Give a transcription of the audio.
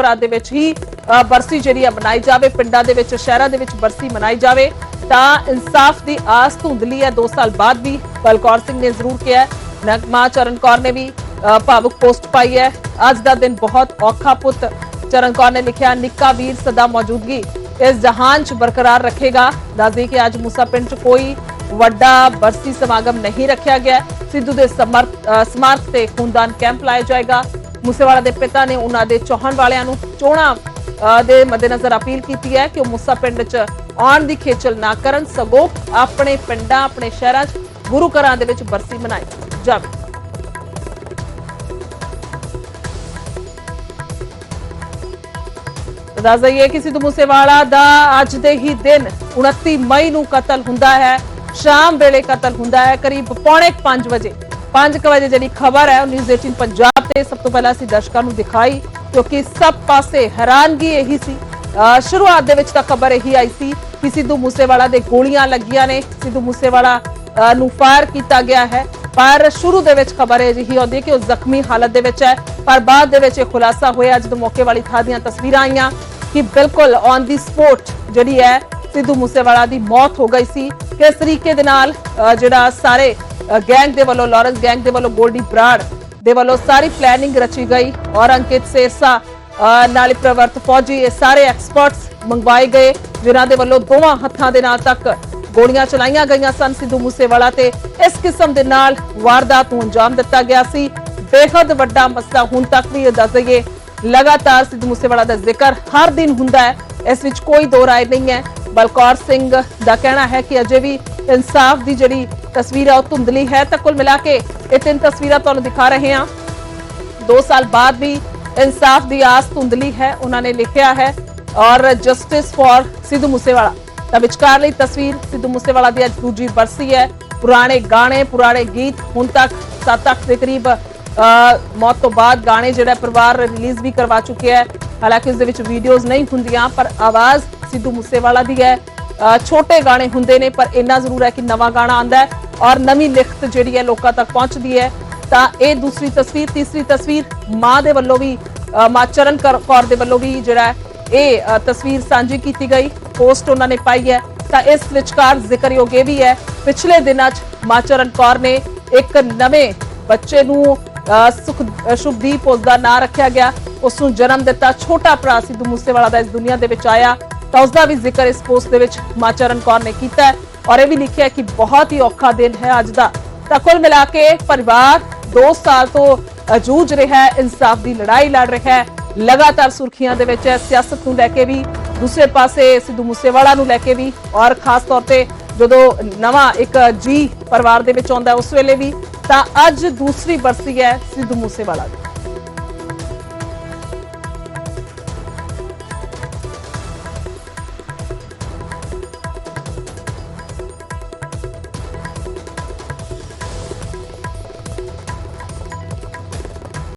ਘਰਾਂ ਦੇ ਵਿੱਚ ਹੀ ਬਰਸੀ ਜਿਹੜੀ ਆ ਮਨਾਈ ਜਾਵੇ ਪਿੰਡਾਂ ਦੇ ਵਿੱਚ ਸ਼ਹਿਰਾਂ ਦੇ ਵਿੱਚ ਬਰਸੀ ਮਨਾਈ ਜਾਵੇ ਤਾਂ ਇਨਸਾਫ ਦੀ ਆਸ ਧੁੰਦਲੀ ਹੈ। 2 ਸਾਲ ਬਾਅਦ ਵੀ ਬਲਕੌਰ ਸਿੰਘ ਨੇ ਜ਼ਰੂਰ ਕਿਹਾ ਨਗਮਾ ਚਰਨ ਕੌਰ ਨੇ ਵੀ ਭਾਵੁਕ ਪੋਸਟ ਪਾਈ ਹੈ। ਅੱਜ ਦਾ ਦਿਨ ਬਹੁਤ ਔਖਾ ਪੁੱਤ। ਚਰਨ ਕੌਰ ਨੇ ਲਿਖਿਆ ਨਿੱਕਾ ਵੀਰ ਸਦਾ ਮੌਜੂਦਗੀ। ਇਸ ਜਹਾਨ 'ਚ ਬਰਕਰਾਰ ਰੱਖੇਗਾ। ਦੱਸਦੇ ਕਿ ਅੱਜ ਮੂਸਾ ਪਿੰਡ 'ਚ ਕੋਈ ਵੱਡਾ ਬਰਸੀ ਸਮਾਗਮ ਨਹੀਂ ਰੱਖਿਆ ਗਿਆ। ਸਿੱਧੂ ਦੇ ਸਮਰਥ ਅ, ਸਮਾਰਕ ਤੇ ਖੂਨਦਾਨ ਕੈਂਪ ਲਾਇਆ ਜਾਏਗਾ। ਮੂਸੇਵਾਲਾ ਦੇ ਪਿਤਾ ਨੇ ਉਹਨਾਂ ਦੇ ਚਾਹਣ ਵਾਲਿਆਂ ਨੂੰ ਚੋਣਾਂ ਦੇ ਮੱਦੇਨਜ਼ਰ ਅਪੀਲ ਕੀਤੀ ਹੈ ਕਿ ਉਹ ਮੂਸਾ ਪਿੰਡ 'ਚ ਆਉਣ ਦੀ ਖੇਚਲ ਨਾ ਕਰਨ, ਸਗੋਂ ਆਪਣੇ ਪਿੰਡਾਂ, ਆਪਣੇ ਸ਼ਹਿਰਾਂ 'ਚ ਗੁਰੂ ਘਰਾਂ ਦੇ ਵਿੱਚ ਬਰਸੀ ਮਨਾਈ ਜਾਵੇ। ਦੱਸ ਦਈਏ ਕਿ ਸਿੱਧੂ ਮੂਸੇਵਾਲਾ ਦਾ ਅੱਜ ਦੇ ਹੀ ਦਿਨ 29 ਮਈ ਨੂੰ ਕਤਲ ਹੁੰਦਾ ਹੈ। ਸ਼ਾਮ ਵੇਲੇ ਕਤਲ ਹੁੰਦਾ ਹੈ। ਕਰੀਬ ਪੌਣੇ 5 ਵਜੇ 5 ਵਜੇ ਜਿਹੜੀ ਖਬਰ ਹੈ, ਉਹ ਨਿਊਜ਼ 18 ਪੰਜਾਬ ਤੇ ਸਭ ਤੋਂ ਪਹਿਲਾਂ ਅਸੀਂ ਦਰਸ਼ਕਾਂ ਨੂੰ ਦਿਖਾਈ ਕਿਉਂਕਿ ਸਭ ਪਾਸੇ ਹੈਰਾਨਗੀ ਇਹੀ ਸੀ। ਸ਼ੁਰੂਆਤ ਦੇ ਵਿੱਚ ਤਾਂ ਖਬਰ ਇਹੀ ਆਈ ਸੀ ਕਿ ਸਿੱਧੂ ਮੂਸੇਵਾਲਾ ਦੇ ਗੋਲੀਆਂ ਲੱਗੀਆਂ ਨੇ। ਸਿੱਧੂ ਮੂਸੇਵਾਲਾ ਨੂੰ ਫਾਇਰ ਕੀਤਾ ਗਿਆ ਹੈ। ਪਰ ਸ਼ੁਰੂ ਦੇ ਵਿੱਚ ਖਬਰ ਇਹ ਜਿਹੀ ਆਉਂਦੀ ਕਿ ਉਹ ਜ਼ਖਮੀ ਹਾਲਤ ਦੇ ਵਿੱਚ ਹੈ। ਪਰ ਬਾਅਦ ਦੇ ਵਿੱਚ ਇਹ ਖੁਲਾਸਾ ਹੋਇਆ ਜਦੋਂ ਮੌਕੇ ਵਾਲੀ ਥਾਂ ਦੀਆਂ ਤਸਵੀਰਾਂ ਆਈਆਂ ਕਿ ਬਿਲਕੁਲ ਔਨ ਦੀ ਸਪੋਟ ਜਿਹੜੀ ਹੈ ਸਿੱਧੂ ਮੂਸੇਵਾਲਾ ਦੀ ਮੌਤ ਹੋ ਗਈ ਸੀ। ਕਿਸ ਤਰੀਕੇ ਦੇ ਨਾਲ ਅਹ, ਜਿਹੜਾ ਸਾਰੇ ਗੈਂਗ ਦੇ ਵੱਲੋਂ ਲਾਰੈਂਸ ਗੈਂਗ ਦੇ ਵੱਲੋਂ ਗੋਲਡੀ ਬਰਾੜ ਦੇ ਵੱਲੋਂ ਸਾਰੀ ਪਲੈਨਿੰਗ ਰਚੀ ਗਈ ਔਰ ਅੰਕਿਤ ਸੇਰਸਾ ਨਾਲ ਪ੍ਰਵਰਤ ਫੌਜੀ ਇਹ ਸਾਰੇ ਐਕਸਪਰਟਸ ਮੰਗਵਾਏ ਗਏ, ਜਿਨ੍ਹਾਂ ਦੇ ਵੱਲੋਂ ਦੋਵਾਂ ਹੱਥਾਂ ਦੇ ਨਾਲ ਤੱਕ ਗੋਲੀਆਂ ਚਲਾਈਆਂ ਗਈਆਂ ਸਨ ਸਿੱਧੂ ਮੂਸੇਵਾਲਾ ਤੇ। ਇਸ ਕਿਸਮ ਦੇ ਨਾਲ ਵਾਰਦਾਤ ਨੂੰ ਅੰਜਾਮ ਦਿੱਤਾ ਗਿਆ ਸੀ। ਬੇਹੱਦ ਵੱਡਾ ਮਸਲਾ ਹੁਣ ਤੱਕ ਵੀ ਇਹ ਦੱਸ ਦਈਏ ਲਗਾਤਾਰ ਸਿੱਧੂ ਮੂਸੇਵਾਲਾ ਦਾ ਜ਼ਿਕਰ ਹਰ ਦਿਨ ਹੁੰਦਾ ਹੈ। ਇਸ ਵਿੱਚ ਕੋਈ ਦੋ ਰਾਏ ਨਹੀਂ ਹੈ। ਬਲਕੌਰ ਸਿੰਘ ਦਾ ਕਹਿਣਾ ਹੈ ਕਿ ਅਜੇ ਵੀ ਇਨਸਾਫ ਦੀ ਜਿਹੜੀ ਤਸਵੀਰ ਹੈ ਉਹ ਧੁੰਦਲੀ ਹੈ ਤਾਂ ਕੁੱਲ ਮਿਲਾ ਕੇ ਇਹ ਤਿੰਨ ਤਸਵੀਰਾਂ ਤੁਹਾਨੂੰ ਦਿਖਾ ਰਹੇ ਹਾਂ। 2 ਸਾਲ ਬਾਅਦ ਵੀ ਇਨਸਾਫ ਦੀ ਆਸ ਧੁੰਦਲੀ ਹੈ, ਉਹਨਾਂ ਨੇ ਲਿਖਿਆ ਹੈ, ਔਰ ਜਸਟਿਸ ਫॉर ਸਿੱਧੂ ਮੂਸੇਵਾਲਾ। ਤਾਂ ਵਿਚਕਾਰ ਲਈ ਤਸਵੀਰ ਸਿੱਧੂ ਮੂਸੇਵਾਲਾ ਦੀ ਅੱਜ ਦੂਜੀ ਬਰਸੀ ਹੈ। ਪੁਰਾਣੇ ਗਾਣੇ, ਪੁਰਾਣੇ ਗੀਤ ਹੁਣ ਤੱਕ 7-8 ਦੇ ਕਰੀਬ ਮੌਤ ਤੋਂ ਬਾਅਦ ਗਾਣੇ ਜਿਹੜਾ ਪਰਿਵਾਰ ਰਿਲੀਜ਼ ਵੀ ਕਰਵਾ ਚੁੱਕਿਆ ਹੈ। ਹਾਲਾਂਕਿ ਉਸ ਦੇ ਵਿੱਚ ਵੀਡੀਓਜ਼ ਨਹੀਂ ਹੁੰਦੀਆਂ, ਪਰ ਆਵਾਜ਼ ਸਿੱਧੂ ਮੂਸੇਵਾਲਾ ਦੀ ਹੈ। ਛੋਟੇ ਗਾਣੇ ਹੁੰਦੇ ਨੇ, ਪਰ ਇੰਨਾ ਜ਼ਰੂਰ ਹੈ ਕਿ ਨਵਾਂ ਗਾਣਾ ਆਂਦਾ ਹੈ। ਔਰ ਨਵੀਂ ਲਿਖਤ ਜਿਹੜੀ ਹੈ ਲੋਕਾਂ ਤੱਕ ਪਹੁੰਚਦੀ ਹੈ ਤਾਂ ਇਹ ਦੂਸਰੀ ਤਸਵੀਰ ਤੀਸਰੀ ਤਸਵੀਰ ਮਾਂ ਦੇ ਵੱਲੋਂ ਵੀ ਮਾਂ ਚਰਨ ਕੌਰ ਦੇ ਵੱਲੋਂ ਵੀ ਜਿਹੜਾ ਇਹ ਤਸਵੀਰ ਸਾਂਝੀ ਕੀਤੀ ਗਈ ਪੋਸਟ ਉਹਨਾਂ ਨੇ ਪਾਈ ਹੈ। ਤਾਂ ਇਸ ਵਿਚਕਾਰ ਜ਼ਿਕਰਯੋਗ ਇਹ ਵੀ ਹੈ ਪਿਛਲੇ ਦਿਨਾਂ 'ਚ ਮਾਂ ਚਰਨ ਕੌਰ ਨੇ ਇੱਕ ਨਵੇਂ ਬੱਚੇ ਨੂੰ ਅ, ਸੁਖ ਸ਼ੁਭਦੀਪ ਉਸ ਦਾ ਨਾਂ ਰੱਖਿਆ ਗਿਆ। ਉਸ ਨੂੰ ਜਨਮ ਦਿੱਤਾ ਛੋਟਾ ਭਰਾ ਸਿੱਧੂ ਮੂਸੇਵਾਲਾ ਦਾ ਇਸ ਦੁਨੀਆ ਦੇ ਵਿੱਚ ਆਇਆ। ਤਾਂ ਉਸ ਦਾ ਵੀ ਜ਼ਿਕਰ ਇਸ ਪੋਸਟ ਦੇ ਵਿੱਚ ਮਾਂ ਚਰਨ ਕੌਰ ਨੇ ਕੀਤਾ ਔਰ ਇਹ ਵੀ ਲਿਖਿਆ ਕਿ ਬਹੁਤ ਹੀ ਔਖਾ ਦਿਨ ਹੈ ਅੱਜ ਦਾ। ਤਾਂ ਕੁੱਲ ਮਿਲਾ ਕੇ ਪਰਿਵਾਰ 2 ਸਾਲ ਤੋਂ ਜੂਝ ਰਿਹਾ ਹੈ, ਇਨਸਾਫ ਦੀ ਲੜਾਈ ਲੜ ਰਿਹਾ ਹੈ। ਲਗਾਤਾਰ ਸੁਰਖੀਆਂ ਦੇ ਵਿੱਚ ਹੈ, ਸਿਆਸਤ ਨੂੰ ਲੈ ਕੇ ਵੀ, ਦੂਸਰੇ ਪਾਸੇ ਸਿੱਧੂ ਮੂਸੇਵਾਲਾ ਨੂੰ ਲੈ ਕੇ ਵੀ ਔਰ ਖਾਸ ਤੌਰ ਤੇ ਜਦੋਂ ਨਵਾਂ ਇੱਕ ਜੀ ਪਰਿਵਾਰ ਦੇ ਵਿੱਚ ਆਉਂਦਾ ਉਸ ਵੇਲੇ ਵੀ, ਤਾਂ ਅੱਜ ਦੂਸਰੀ ਬਰਸੀ ਹੈ ਸਿੱਧੂ ਮੂਸੇਵਾਲਾ ਦੀ।